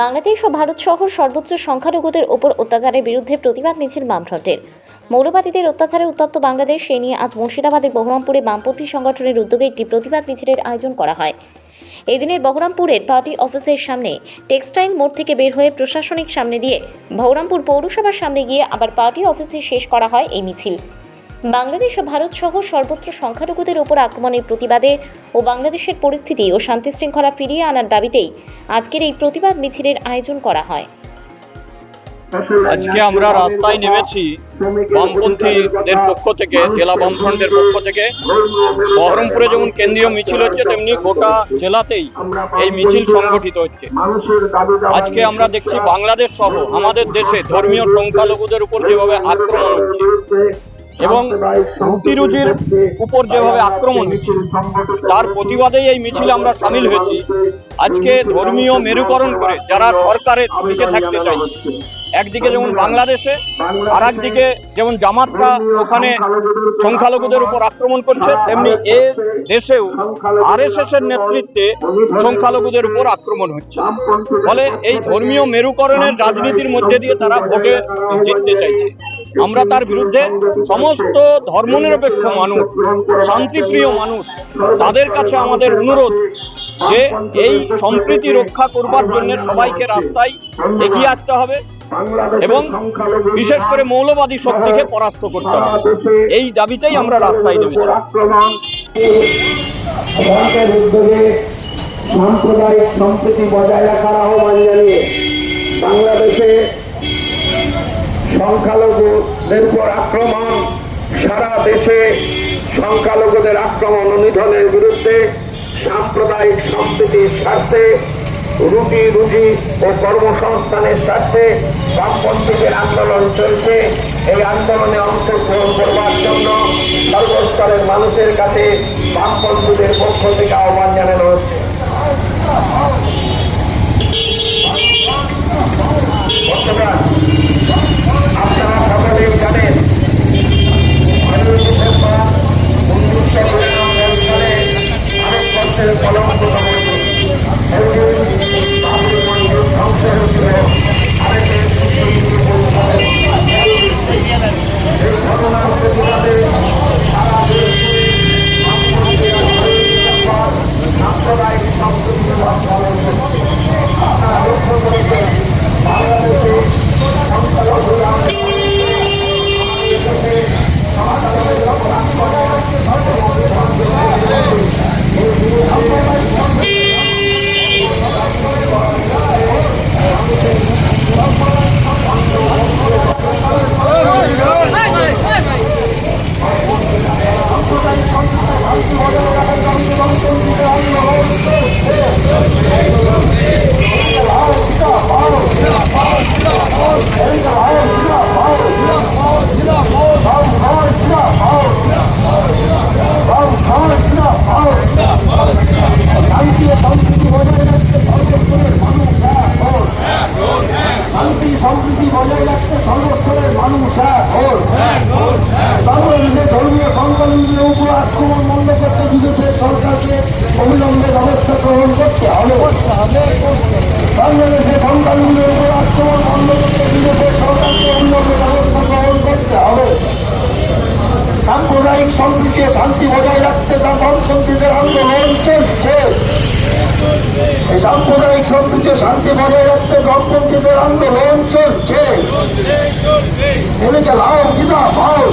বাংলাদেশ ও ভারত সহ সর্বোচ্চ সংখ্যালঘুদের ওপর অত্যাচারের বিরুদ্ধে প্রতিবাদ মিছিল বামফ্রন্টের। মৌলবাদীদের অত্যাচারে উত্তপ্ত বাংলাদেশ সে নিয়ে আজ মুর্শিদাবাদের বহরমপুরে বামপন্থী সংগঠনের উদ্যোগে একটি প্রতিবাদ মিছিলের আয়োজন করা হয়। এদিনের বহরমপুরের পার্টি অফিসের সামনে টেক্সটাইল মোড় থেকে বের হয়ে প্রশাসনিক সামনে দিয়ে বহরমপুর পৌরসভার সামনে গিয়ে আবার পার্টি অফিসে শেষ করা হয় এই মিছিল। বাংলাদেশ ও ভারত সহ সর্বত্র সংখ্যালঘুদের ওপর আক্রমণের প্রতিবাদে ও বাংলাদেশের পরিস্থিতি ও শান্তি শৃঙ্খলা ফিরিয়ে আনার দাবিতেই আজকের এই প্রতিবাদ মিছিলের আয়োজন করা হয়। আজকে আমরা রাস্তায় নেমেছি বামপন্থীদের পক্ষ থেকে, জেলা বামফ্রন্টের পক্ষ থেকে। বহরমপুরে যেমন কেন্দ্রীয় মিছিল হচ্ছে, তেমনি গোটা জেলাতেই এই মিছিল সংগঠিত হচ্ছে। আজকে আমরা দেখছি বাংলাদেশ সহ আমাদের দেশে ধর্মীয় সংখ্যালঘুদের উপর যেভাবে আক্রমণ হচ্ছে এবং রুটি রুজির উপর যেভাবে আক্রমণ হচ্ছে তার প্রতিবাদেই এই মিছিলে আমরা সামিল হয়েছি। আজকে ধর্মীয় মেরুকরণ করে যারা সরকারের দিকে থাকতে চাইছে একদিকে যেমন বাংলাদেশে আর একদিকে যেমন জামাতরা ওখানে সংখ্যালঘুদের উপর আক্রমণ করছে তেমনি এ দেশেও আর এস এর নেতৃত্বে সংখ্যালঘুদের উপর আক্রমণ হচ্ছে। ফলে এই ধর্মীয় মেরুকরণের রাজনীতির মধ্যে দিয়ে তারা ভোটে জিততে চাইছে। আমরা তার বিরুদ্ধে সমস্ত ধর্মনিরপেক্ষ মানুষ, শান্তিপ্রিয় মানুষ, তাদের কাছে আমাদের অনুরোধ যে এই সম্প্রীতি রক্ষা করবার জন্য সবাইকে রাস্তায় এগিয়ে আসতে হবে এবং বিশেষ করে মৌলবাদী শক্তিকে পরাস্ত করতে হবে। এই দাবিতেই আমরা রাস্তায় নেমেছি। সাম্প্রদায়িক সম্প্রীতি বজায় রাখার আহ্বান জানিয়ে বাংলাদেশে সংখ্যালঘুদের উপর আক্রমণ, সারা দেশে সংখ্যালঘুদের আক্রমণ নিধনের বিরুদ্ধে সাম্প্রদায়িক সম্প্রীতির স্বার্থে, রুটি রুজি ও কর্মসংস্থানের স্বার্থে বামপন্থীদের আন্দোলন চলছে। এই আন্দোলনে অংশগ্রহণ করবার জন্য সর্বস্তরের মানুষের কাছে বামপন্থীদের পক্ষ থেকে আহ্বান জানানো সাধারণ সরকারকে অবিলম্বে ব্যবস্থা গ্রহণ করতে হবে। বাংলাদেশে সংখ্যালঘুদের উপর আক্রমণ বন্ধ করতে হবে। সাম্প্রদায়িক সম্প্রীতি শান্তি বজায় রাখতে তার বামপন্থীদের আন্দোলন চলছে। এই সাম্প্রদায়িক সম্প্রীতি শান্তি বজায় রাখতে বামপন্থীদের আন্দোলন চলছে। এদিকে লাও জিদা ভাও